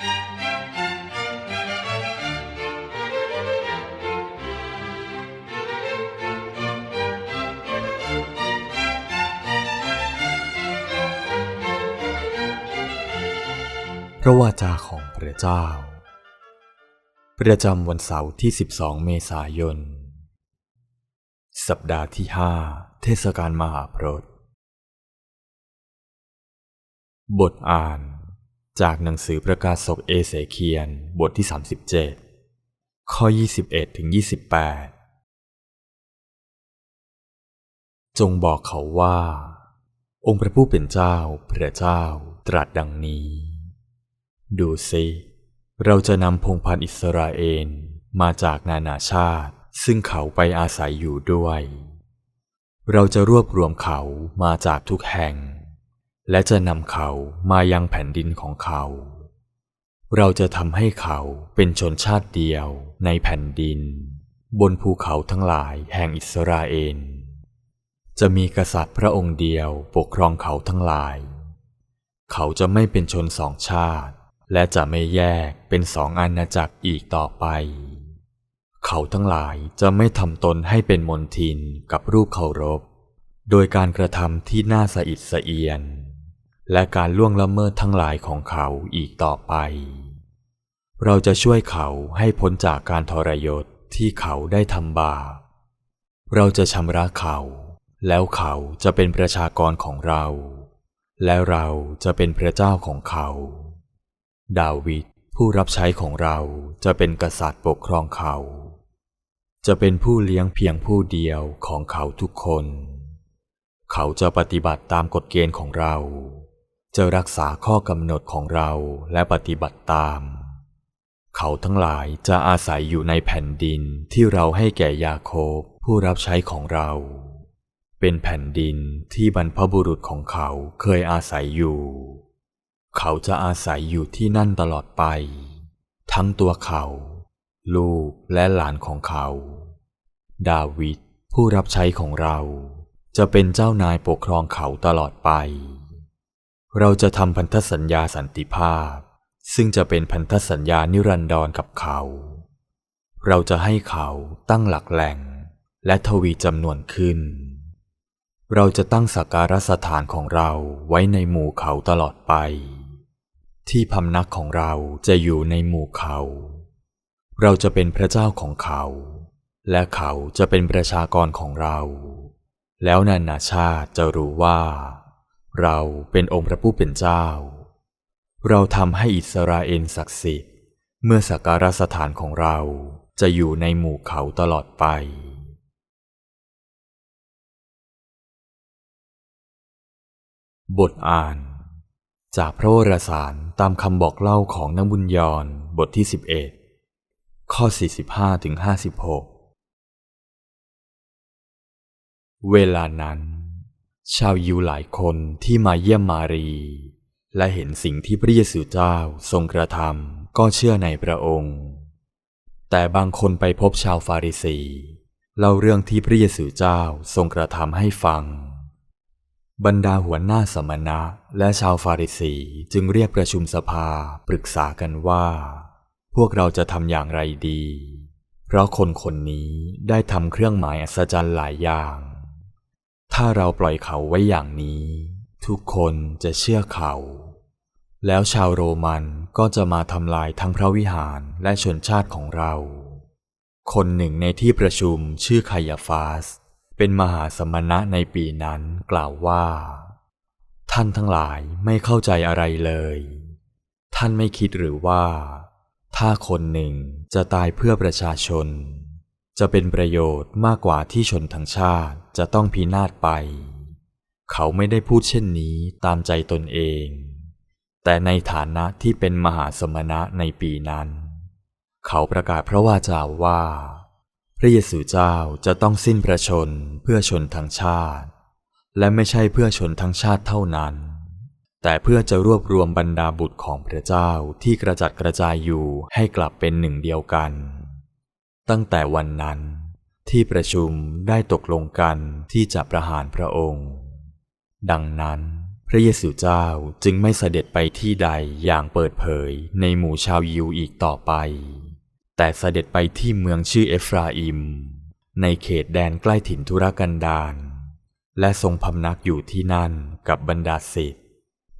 พระวาจาของพระเจ้า ประจำวันเสาร์ที่ 12 เมษายน สัปดาห์ที่ 5 เทศกาลมหาพรตบทอ่าน จากหนังสือประกาศศกเอเสเคียน บทที่ 37 ข้อ 21ถึง28 จงบอกเขาว่า องค์พระผู้เป็นเจ้าพระเจ้าตรัสดังนี้ ดูสิเราจะนำพงพันธ์อิสราเอลมาจากนานาชาติ ซึ่งเขาไปอาศัยอยู่ด้วย เราจะรวบรวมเขามาจากทุกแห่ง และจะนำเขามายังแผ่นดินของเขา เราจะทำให้เขาเป็นชนชาติเดียวในแผ่นดิน บนภูเขาทั้งหลายแห่งอิสราเอล จะมีกษัตริย์พระองค์เดียวปกครองเขาทั้งหลาย เขาจะไม่เป็นชนสองชาติ และจะไม่แยกเป็นสองอาณาจักรอีกต่อไป เขาทั้งหลายจะไม่ทำตนให้เป็นมนทินกับรูปเคารพ โดยการกระทำที่น่าสะอิดสะเอียน และการล่วงละเมิดทั้งหลายของเขาอีกต่อไป เราจะช่วยเขาให้พ้นจากการทรยศที่เขาได้ทำบาป เราจะชำระเขา แล้วเขาจะเป็นประชากรของเรา และเราจะเป็นพระเจ้าของเขา ดาวิดผู้รับใช้ของเราจะเป็นกษัตริย์ปกครองเขา จะเป็นผู้เลี้ยงเพียงผู้เดียวของเขาทุกคน เขาจะปฏิบัติตามกฎเกณฑ์ของเรา จะรักษาข้อกำหนดของเราและปฏิบัติตาม เขาทั้งหลายจะอาศัยอยู่ในแผ่นดินที่เราให้แก่ยาโคบผู้รับใช้ของเรา เป็นแผ่นดินที่บรรพบุรุษของเขาเคยอาศัยอยู่ เขาจะอาศัยอยู่ที่นั่นตลอดไป ทั้งตัวเขา ลูกและหลานของเขา ดาวิดผู้รับใช้ของเราจะเป็นเจ้านายปกครองเขาตลอดไป เราจะทำพันธสัญญาสันติภาพ ซึ่งจะเป็นพันธสัญญานิรันดรกับเขา เราจะให้เขาตั้งหลักแหล่ง และทวีจำนวนขึ้น เราจะตั้งสักการะสถานของเราไว้ในหมู่เขาตลอดไป ที่พำนักของเราจะอยู่ในหมู่เขา เราจะเป็นพระเจ้าของเขา และเขาจะเป็นประชากรของเรา แล้วนานาชาติจะรู้ว่า เราเป็นองค์พระผู้เป็นเจ้า เราทำให้อิสราเอลศักดิ์สิทธิ์ เมื่อสักการสถานของเราจะอยู่ในหมู่เขาตลอดไป บทอ่าน จากพระวรสารตามคำบอกเล่าของนางบุญยรบทที่ 11 ข้อ 45ถึง56 เวลานั้น ชาวยิวหลายคนที่มาเยี่ยมมารี และเห็นสิ่งที่พระเยซูเจ้าทรงกระทำก็เชื่อในพระองค์ แต่บางคนไปพบชาวฟาริสีเล่าเรื่องที่พระเยซูเจ้าทรงกระทำให้ฟัง บรรดาหัวหน้าสมณะและชาวฟาริสีจึงเรียกประชุมสภาปรึกษากันว่า พวกเราจะทำอย่างไรดี เพราะคนคนนี้ได้ทำเครื่องหมายอัศจรรย์หลายอย่าง ถ้าเราปล่อยเขาไว้อย่างนี้ ทุกคนจะเชื่อเขา แล้วชาวโรมันก็จะมาทำลายทั้งพระวิหารและชนชาติของเรา คนหนึ่งในที่ประชุมชื่อคายาฟาส เป็นมหาสมณะในปีนั้นกล่าวว่า ท่านทั้งหลายไม่เข้าใจอะไรเลย ท่านไม่คิดหรือว่า ถ้าคนหนึ่งจะตายเพื่อประชาชน จะเป็นประโยชน์มากกว่าที่ชนทั้งชาติจะต้องพินาศไป เขาไม่ได้พูดเช่นนี้ตามใจตนเอง แต่ในฐานะที่เป็นมหาสมณะในปีนั้น เขาประกาศพระวาจาว่า พระเยซูเจ้าจะต้องสิ้นประชนเพื่อชนทั้งชาติ และไม่ใช่เพื่อชนทั้งชาติเท่านั้น แต่เพื่อจะรวบรวมบรรดาบุตรของพระเจ้าที่กระจัดกระจายอยู่ให้กลับเป็นหนึ่งเดียวกัน ตั้งแต่วันนั้นที่ประชุมได้ตกลงกันที่จะประหารพระองค์ ดังนั้นพระเยซูเจ้าจึงไม่เสด็จไปที่ใดอย่างเปิดเผยในหมู่ชาวยิวอีกต่อไป แต่เสด็จไปที่เมืองชื่อเอฟราอิม ในเขตแดนใกล้ถิ่นทุรกันดารและทรงพำนักอยู่ที่นั่นกับบรรดาศิษย์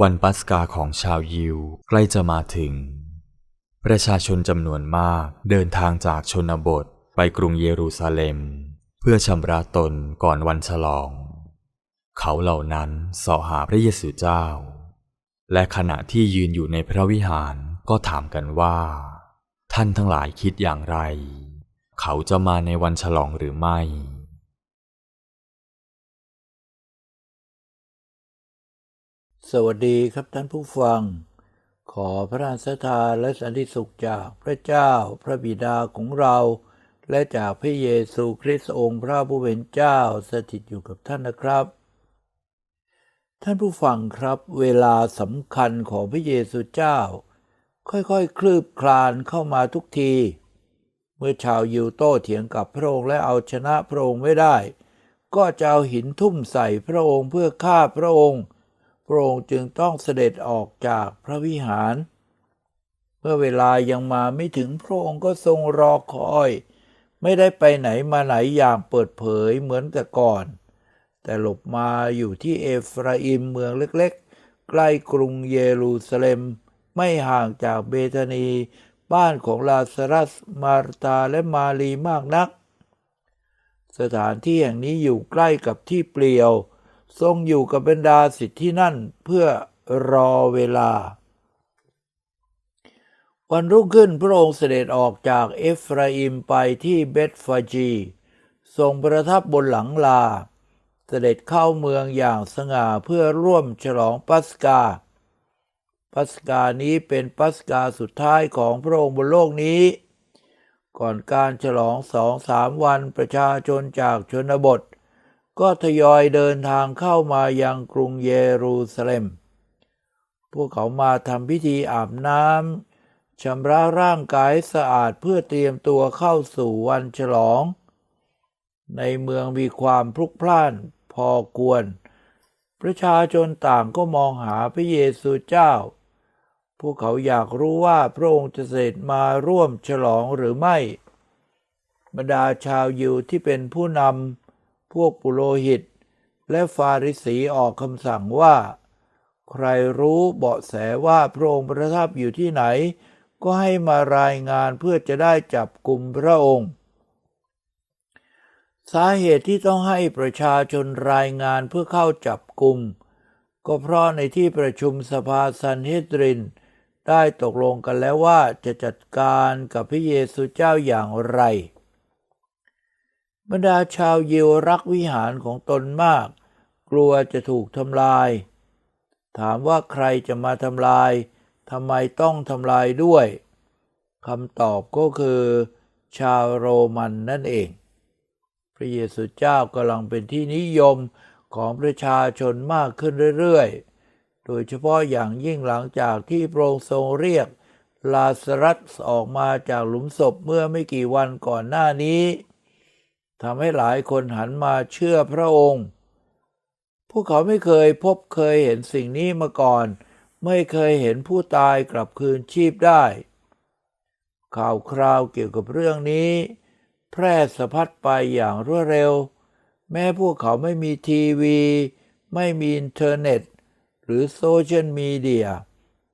วันปัสกาของชาวยิวใกล้จะมาถึง ประชาชนจำนวนมากเดินทางจากชนบทไปกรุงเยรูซาเล็ม เพื่อชำระตนก่อนวันฉลอง เขาเหล่านั้นสาะหาพระเยซูเจ้า และขณะที่ยืนอยู่ในพระวิหารก็ถามกันว่า ท่านทั้งหลายคิดอย่างไร เขาจะมาในวันฉลองหรือไม่ สวัสดีครับท่านผู้ฟัง ขอพระราชทานและสันติสุขจากพระเจ้าพระบิดาของเรา และจากพระเยซูคริสต์องค์พระผู้เป็นเจ้าสถิตอยู่กับท่านนะครับ ท่านผู้ฟังครับ เวลาสำคัญของพระเยซูเจ้า ค่อยๆคลืบคลานเข้ามาทุกที เมื่อชาวยิวโต้เถียงกับพระองค์และเอาชนะพระองค์ไม่ได้ ก็จะเอาหินทุ่มใส่พระองค์เพื่อฆ่าพระองค์ พระองค์จึงต้องเสด็จออกจากพระวิหาร เมื่อเวลายังมาไม่ถึงพระองค์ก็ทรงรอคอย ไม่ได้ไปไหนมาไหนอย่างเปิดเผยเหมือนแต่ก่อน แต่หลบมาอยู่ที่เอฟราอิมเมืองเล็กๆ ใกล้กรุงเยรูซาเล็ม ไม่ห่างจากเบธานี บ้านของลาซารัส มาร์ตาและมารีมากนัก สถานที่แห่งนี้อยู่ใกล้กับที่เปลี่ยว ทรงอยู่กับบรรดาสิทธิที่นั่นเพื่อรอเวลา วันรุ่งขึ้นพระองค์เสด็จออกจากเอฟราอิมไปที่เบธฟาจี ทรงประทับบนหลังลา เสด็จเข้าเมืองอย่างสง่าเพื่อร่วมฉลองปัสกา ปัสกานี้เป็นปัสกาสุดท้ายของพระองค์บนโลกนี้ ก่อนการฉลองสองสามวันประชาชนจากชนบท ก็ทยอยเดินทางเข้ามายังกรุงเยรูซาเล็ม พวกเขามาทำพิธีอาบน้ำชำระร่างกายสะอาดเพื่อเตรียมตัวเข้าสู่วันฉลอง ในเมืองมีความพลุกพล่านพอควร ประชาชนต่างก็มองหาพระเยซูเจ้า พวกเขาอยากรู้ว่าพระองค์จะเสด็จมาร่วมฉลองหรือไม่ บรรดาชาวยิวที่เป็นผู้นำ พวกปุโรหิต และฟาริสีออกคำสั่งว่า ใครรู้เบาะแสว่าพระองค์ประทับอยู่ที่ไหน ก็ให้มารายงานเพื่อจะได้จับกลุ่มพระองค์ สาเหตุที่ต้องให้ประชาชนรายงานเพื่อเข้าจับกลุ่มก็เพราะในที่ประชุมสภาซันเฮดริน ได้ตกลงกันแล้วว่าจะจัดการกับพระเยซูเจ้าอย่างไร บรรดาชาวยิวรักวิหารของตนมาก กลัวจะถูกทำลาย ถามว่าใครจะมาทำลายทำไมต้องทำลายด้วยคำตอบก็คือ ชาวโรมันนั่นเอง พระเยซูเจ้ากำลังเป็นที่นิยมของประชาชนมากขึ้นเรื่อยๆ โดยเฉพาะอย่างยิ่งหลังจากที่พระองค์ทรงเรียกลาสรัสออกมาจากหลุมศพเมื่อไม่กี่วันก่อนหน้านี้ ทำให้หลายคนหันมาเชื่อพระองค์ พวกเขาไม่เคยพบเคยเห็นสิ่งนี้มาก่อน ไม่เคยเห็นผู้ตายกลับคืนชีพได้ ข่าวคราวเกี่ยวกับเรื่องนี้ แพร่สะพัดไปอย่างรวดเร็ว แม้พวกเขาไม่มีทีวี ไม่มีอินเทอร์เน็ต หรือโซเชียลมีเดีย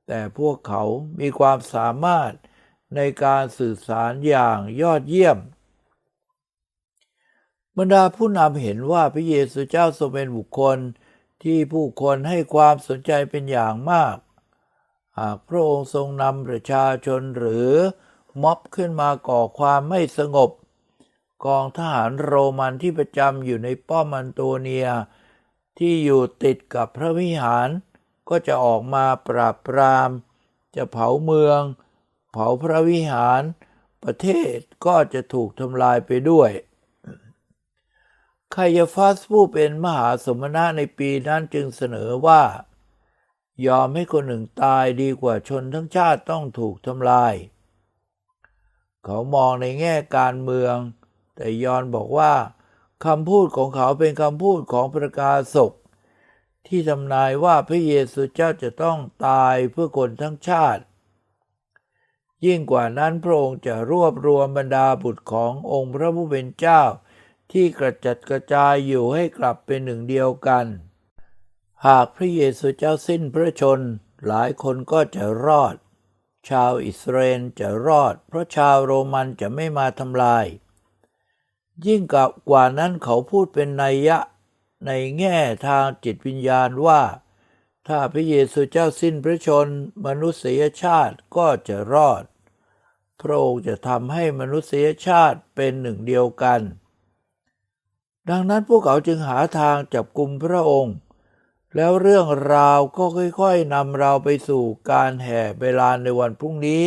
แต่พวกเขามีความสามารถในการสื่อสารอย่างยอดเยี่ยม บรรดาผู้นำเห็นว่าพระเยซูเจ้าทรงเป็นบุคคลที่ผู้คนให้ความสนใจเป็นอย่างมาก หากพระองค์ทรงนำประชาชนหรือม็อบขึ้นมาก่อความไม่สงบ กองทหารโรมันที่ประจำอยู่ในป้อมอันโตเนีย ที่อยู่ติดกับพระวิหาร ก็จะออกมาปราบปราม จะเผาเมือง เผาพระวิหาร ประเทศก็จะถูกทำลายไปด้วย คายาฟัสผู้เป็นมหาสมณะในปีนั้นจึงเสนอว่า ยอมให้คนหนึ่งตายดีกว่าชนทั้งชาติต้องถูกทำลาย เขามองในแง่การเมือง แต่ยอนบอกว่าคำพูดของเขาเป็นคำพูดของประกาศกที่ทำนายว่าพระเยซูเจ้าจะต้องตายเพื่อคนทั้งชาติ ยิ่งกว่านั้นพระองค์จะรวบรวมบรรดาบุตรขององค์พระผู้เป็นเจ้า ที่กระจัดกระจายอยู่ให้กลับเป็นหนึ่งเดียวกัน หากพระเยซูเจ้าสิ้นพระชน หลายคนก็จะรอด ชาวอิสราเอลจะรอด เพราะชาวโรมันจะไม่มาทำลาย ยิ่งกับกว่านั้นเขาพูดเป็นนัยยะในแง่ทางจิตวิญญาณว่า ถ้าพระเยซูเจ้าสิ้นพระชน มนุษยชาติก็จะรอด พระองค์จะทำให้มนุษยชาติเป็นหนึ่งเดียวกัน ดังนั้นพวกเขาจึงหาทางจับกลุ่มพระองค์ แล้วเรื่องราวก็ค่อยๆนำเราไปสู่การแห่เวลานในวันพรุ่งนี้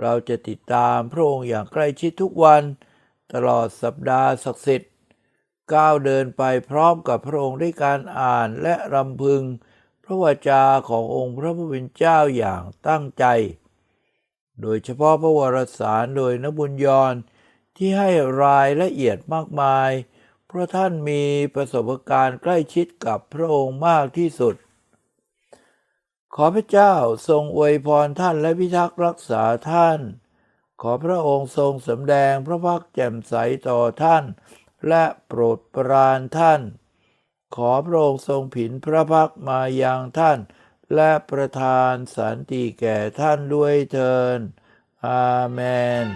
เราจะติดตามพระองค์อย่างใกล้ชิดทุกวัน ตลอดสัปดาห์ศักดิ์สิทธิ์ก้าวเดินไปพร้อมกับพระองค์ด้วยการอ่านและรำพึง พระวจาขององค์พระผู้เป็นเจ้าอย่างตั้งใจ โดยเฉพาะพระวรสารโดยนบุญยร ที่ให้รายละเอียดมากมาย เพราะท่านมีประสบการณ์ใกล้ชิดกับพระองค์มากที่สุด ขอพระเจ้าทรงอวยพรท่านและพิทักษ์รักษาท่าน ขอพระองค์ทรงสำแดงพระพักแจ่มใสต่อท่าน และโปรดปรานท่าน ขอพระองค์ทรงผินพระพักมายังท่าน และประทานสันติแก่ท่านด้วยเทินอาเมน